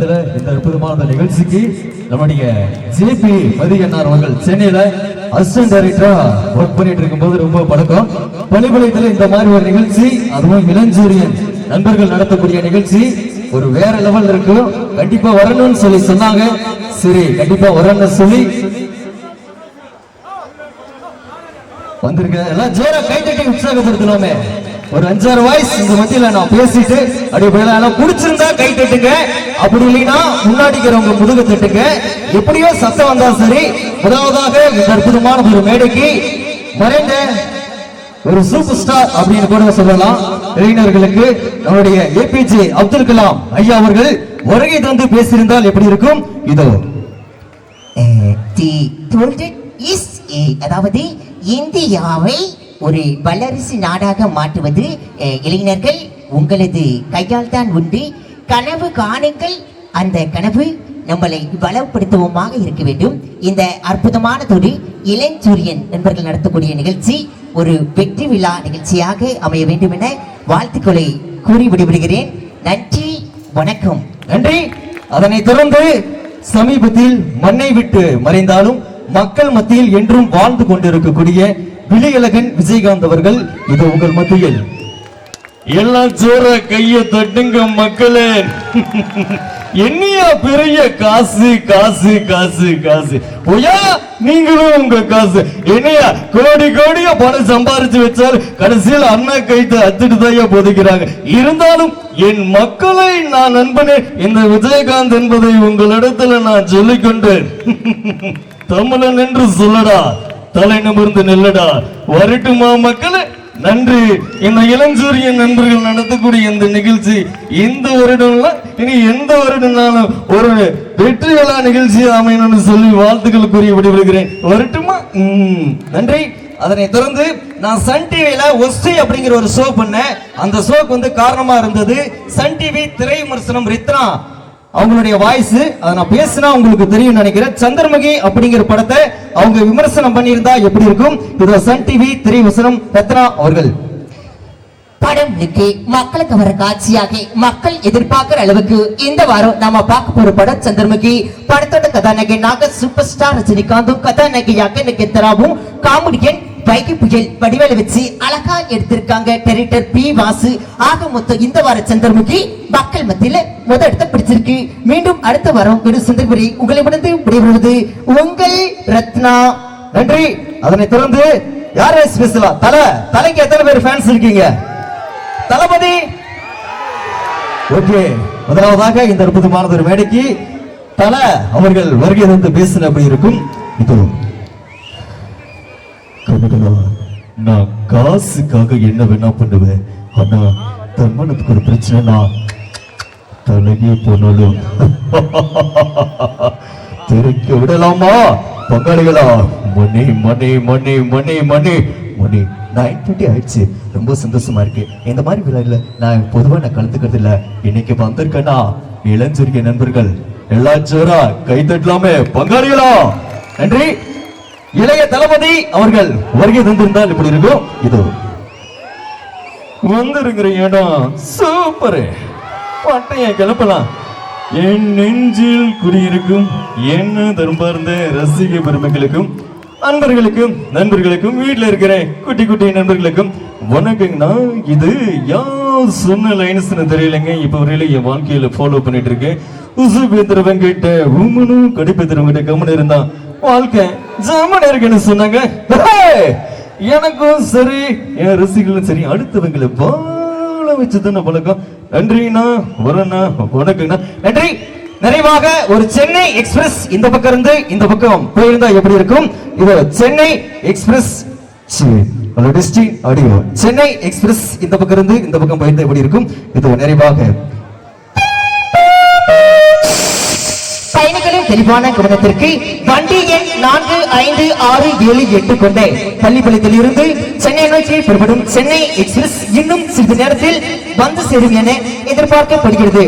நேரத்தில் இந்த அற்புதமான நிகழ்ச்சிக்கு நம்முடைய ஜேபி மதியண்ணார் அவர்கள் சென்னையில அசிஸ்டன்ட் டைரக்டரா ஒர்க் பண்ணிட்டு இருக்கும்போது ரொம்ப பழக்கம். பள்ளிப்பாளையத்தில் இந்த மாதிரி ஒரு நிகழ்ச்சி அதுவும் இளஞ்சூரியன் நண்பர்கள் நடத்தக்கூடிய நிகழ்ச்சி ஒரு வேற லெவல் இருக்கும் கண்டிப்பா வரணும்னு சொல்லி சொன்னாங்க. சரி கண்டிப்பா வரணும்னு சொல்லி வந்திருக்க எல்லாம் ஜோரா கை தட்டி உற்சாகப்படுத்தலாமே ஒரு அஞ்சாறு வாய்ஸ் இந்த மத்தியில நான் பேசிட்டு அப்படியே போயிடலாம் பிடிச்சிருந்தா கை தட்டுங்க. அப்படி இல்லைன்னா முன்னாடி இருக்கிறவங்க தட்டுங்க. எப்படியோ சத்தம் வந்தா சரி. முதலாவதாக இந்த அற்புதமான ஒரு மேடைக்கு மறைந்த ஒரு சூப்பர் ஸ்டார் அப்படின்னு கூட சொல்லலாம். இளைஞர்களுக்கு நம்முடைய ஏபிஜே அப்துல் கலாம் ஐயா அவர்கள் வருகை தந்து பேசியிருந்தால் எப்படி இருக்கும்? இதோ. Eh, தி இஸ் eh, அதாவது இந்தியாவை ஒரு வல்லரசு நாடாக மாற்றுவது இளைஞர்கள் உங்களது கையால் தான் உண்டு. கனவு காணுங்கள் அந்த கனவு நம்மளை பலப்படுத்துவோமாக இருக்க வேண்டும். இந்த அற்புதமான ஒரு இளஞ்சூரியன் நண்பர்கள் நடத்தக்கூடிய நிகழ்ச்சி ஒரு வெற்றி விழா நிகழ்ச்சியாக அமைய வேண்டும் என வாழ்த்துக்களை கூறி விடுபடுகிறேன் நன்றி வணக்கம். நன்றி. அதனைத் தொடர்ந்து சமீபத்தில் மண்ணை விட்டு மறைந்தாலும் மக்கள் மத்தியில் என்றும் வாழ்ந்து கொண்டிருக்கக்கூடிய விழியழகன் விஜயகாந்த் அவர்கள் இது உங்கள் மத்தியில். எல்லாம் சோற கைய தட்டுங்க மக்களே. என்னையா பெரிய காசு காசு காசு காசு? பொய்யா? நீங்களும் உங்க காசு. என்னையா கோடி கோடியா பணம் சம்பாரிச்சு வச்சால் கடைசியில் அண்ணா கைத்து அத்துட்டு தான் போதிக்கிறாங்க. இருந்தாலும் என் மக்களை நான் நண்பனே இந்த விஜயகாந்த் என்பதை உங்களிடத்துல நான் சொல்லிக்கொண்டேன். தமிழன் என்று சொல்லடா. தலை நிமிர்ந்து நெல்லடா வரட்டுமா மக்களே? நன்றி. இந்த இளஞ்சூரியன் நண்பர்கள் நடத்தக்கூடிய இந்த நிகழ்ச்சி இந்த வருடம்ல இனி எந்த வருடம்னாலும் ஒரு வெற்றி விழா நிகழ்ச்சி அமையணும்னு சொல்லி வாழ்த்துக்கள் கூறி விடுவிடுகிறேன் வரட்டுமா? ம். நன்றி. அதனைத் தொடர்ந்து நான் சன் டிவியில ஒஸ்டி அப்படிங்கிற ஒரு ஷோ பண்ணேன். அந்த ஷோக்கு வந்து காரணமா இருந்தது சன் டிவி திரை விமர்சனம் ரித்னா அவங்களுடைய வாய்ஸ் அதை நான் பேசினா உங்களுக்கு தெரியும் நினைக்கிறேன். சந்திரமுகி அப்படிங்கிற படத்தை அவங்க விமர்சனம் பண்ணியிருந்தா எப்படி இருக்கும்? இது சன் டிவி திரை விமர்சனம் ரத்னா அவர்கள். படம் இருக்கு மக்களுக்கு வர காட்சியாக மக்கள் எதிர்பார்க்கிற அளவுக்கு இந்த வாரம் நாம பார்க்க போற படம் சந்திரமுகி. படத்தோட கதாநாயகனாக சூப்பர் ஸ்டார் ரஜினிகாந்தும் கதாநாயகியாக நெகத்தராவும் காமெடியன் வைகை புயல் வடிவேல வச்சு அழகா எடுத்திருக்காங்க. Director P Vasu. ஆக மொத்தம் இந்த வார சந்திரமுகி மக்கள் மத்தியில முத இடத்த பிடிச்சிருக்கு. மீண்டும் அடுத்த வாரம் ஒரு சுந்தரபுரி உங்களை உணர்ந்து விடைபெறுவது உங்கள் ரத்னா. நன்றி. அதனை தொடர்ந்து யார் பேசலாம் தலை தலைக்கு எத்தனை பேர் ஃபேன்ஸ் இருக்கீங்க? தளபதி. ஓகே. முதலாவதாக இந்த அற்புதமானது ஒரு மேடைக்கு தல அவர்கள் வருகை வந்து பேசின அப்படி இருக்கும். இது. கனகலா நான் காசுக்காக என்ன வேணா பண்ணுவேன். ஆனா தன்மானத்துக்கு ஒரு பிரச்சனைனா தலையே போனாலும். திருக்கி விடலாமா? பங்காளிகளா மணி மணி மணி மணி மணி. மணி நைன் டுவெண்ட்டி ஆயிடுச்சு. ரொம்ப சந்தோஷமா இருக்கு. இந்த மாதிரி விழாவில் நான் பொதுவாக நான் கலந்துக்கிறது இல்லை. இன்னைக்கு வந்திருக்கேன்னா இளஞ்சூரிய நண்பர்கள் எல்லா ஜோரா கை தட்டலாமே பங்காளிகளா. நன்றி. இளைய தளபதி அவர்கள் வருகை தந்திருந்தால் இப்படி இருக்கும்? இது. வந்திருக்கிற இடம் சூப்பர் பட்டைய கிளப்பலாம். என் நெஞ்சில் குடியிருக்கும் என்ன தரும்பார்ந்த ரசிக பெருமைகளுக்கும் அன்பர்களுக்கும் நண்பர்களுக்கும் வீட்டில் இருக்கிற குட்டி குட்டி நண்பர்களுக்கும் வணக்கங்கண்ணா இது யார் சொன்ன லைன்ஸ்னு தெரியலைங்க. இப்போ வரையில என் வாழ்க்கையில ஃபாலோ பண்ணிட்டு இருக்கேன். உசு பேத்திரவங்கிட்ட உமனும் கடிப்பேத்திரவங்கிட்ட கம்மன் இருந்தான். வாழ்க்கை ஜாமன் இருக்குன்னு சொன்னாங்க. எனக்கும் சரி என் ரசிகளும் சரி அடுத்தவங்களை வாழ வச்சுதான பழக்கம். நன்றிண்ணா வரண்ணா வணக்கங்கண்ணா நன்றி. நிறைவாக ஒரு சென்னை எக்ஸ்பிரஸ் இந்த பக்கம் இருந்து இந்த பக்கம் போயிருந்தா எப்படி இருக்கும்? இது Chennai express. District Chennai express இந்த பக்கம் இருந்து இந்த பக்கம் போயிருந்தா எப்படி இருக்கும்? இது நிறைவாக. பயணிகளின் தெளிவான கவனத்திற்கு ஐந்து ஆறு ஏழு எட்டு கொண்ட பள்ளிப்பள்ளத்தில் இருந்து சென்னை நோக்கி புறப்படும் சென்னை எக்ஸ்பிரஸ் இன்னும் சிறிது நேரத்தில் வந்து சேரும் என எதிர்பார்க்கப்படுகிறது